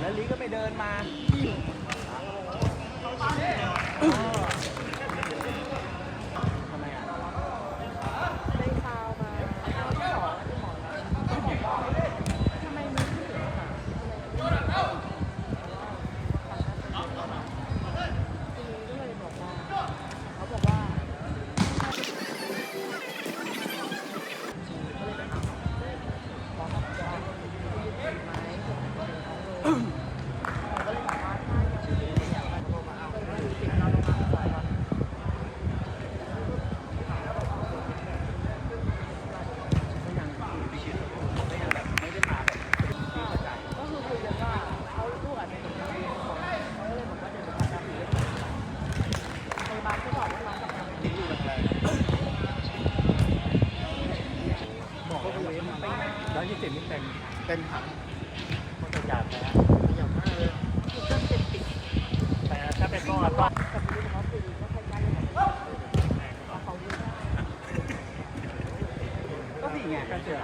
แล้วลิก็ไปเดินมาทำไมอะ ได้ซาวมาครั้งที่สองที่หมอนัดทำไมมีผู้หญิงอะค่ะทีนี้ก็เลยบอกว่าเขาบอกว่าก็เลยไปถามบอกว่าจะยืนไหมก็เลยบอกว่าถ้ายังไม่ได้อยากไปโทรมาเอาก็คือติดเราลงมาก่อน ก็ยังไม่ชินก็ยังแบบไม่ได้มาแบบที่เข้าใจ ก็คือคุยกันว่าเขาลูกอาจจะเห็นเราเองก่อนเขาก็เลยบอกว่าเดี๋ยวจะทำการเรียนพยาบาลก็บอกว่าน้องทำงานไม่ดี บอกว่าเวฟมันร้อยยี่ สิบนี่เต็มเต็มถังมันจะจัดแล้วอย่างมากเลยคือเครื่องเจ็ดปิดแต่ถ้าเป็นก้อนก็กับรู้เขาคือก็คล้ายๆกันเอาเขาดูได้ก็สี่ไงกันเจอ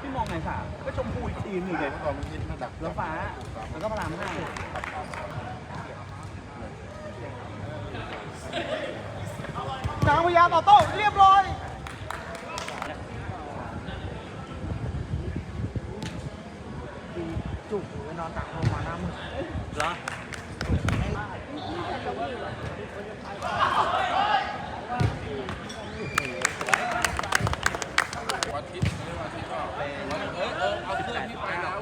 พี่มองไงสามก็ชมพูอีกทีหนึ่งเลยเมื่อก่อนมันคิดระดับแล้วฟ้าแล้วก็พระรามห้าจางพยาต่อโต้เรียบร้อย จุกไปนอนตักลงมาหน้ามือเหรอวันอาทิตย์ไม่วันอาทิตย์ก็เออเออเอาเสื้อพี่ไปแล้ว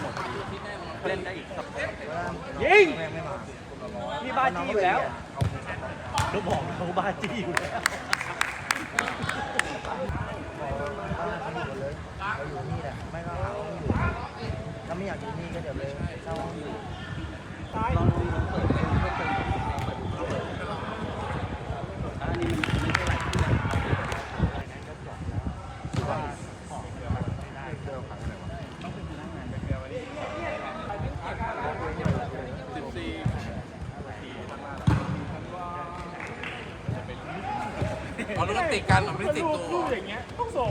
หมดอาทิตย์แน่นอนเล่นได้อีกยิงพี่บ้าจี้อยู่แล้วก็บอกเขาบ้าจี้อยู่แล้วเราอยู่นี่แหละไม่ก็หา ไม่อยากอยู่นี่ก็เดี๋ยวเลยเช่าห้องอยู่ลองดูลองเปิดเพลงเพิ่มเติมอันนี้มันไม่ใช่หลายที่นะว่าของเดี๋ยวไม่ได้เดี๋ยวขังอะไรวะต้องเป็นพนักงานแบบเดียวนี้สิบสี่เอาเรื่องติดกันเหรอไม่ได้ติดตัวเหรอ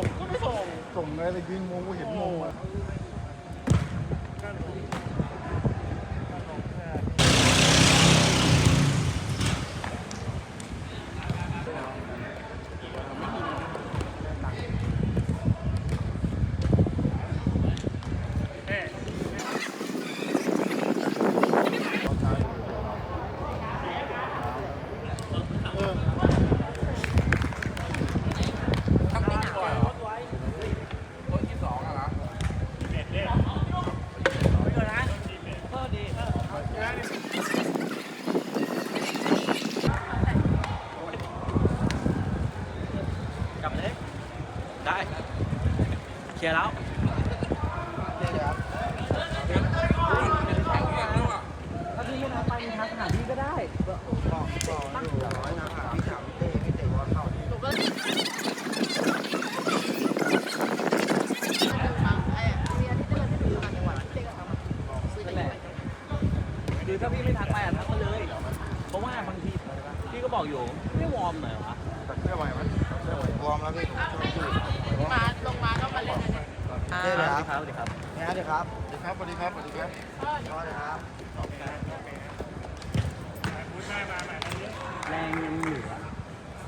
ส่งอะไรยืนงงกูเห็นงง อะ ทั้งรถด้วยเหรอรถที่สองอะเหรอ กลับเลย ได้ เคลียร์แล้วนี่ครับเป็นแข่งเรื่องแล้วอะถ้าพี่ไม่ทักไปมีทักหาพี่ก็ได้บอกบอกอยู่ร้อยนะพี่สาวเต้พี่เตะว่าเข้าหนูก็เลยไอ้เรียนที่เดินไปดูต่างจังหวัดเจ๊ก็ทำซื้อนั่ได้นแหละคือถ้าพี่ไม่ทักไปอะทักมาเลย เพราะว่าบางทีพี่ก็บอกอยู่ไม่วอร์มหน่อยวะตัดเสื้อไหวไหมวอร์มแล้วพี่ช่วยอยู่มาลง ค่ะสวัสดีครับสวัสดีครับสวัสดีครับสวัสดีครับสวัสดีครับสวัสดีครับสวัสดีครับแรงยังเหลือ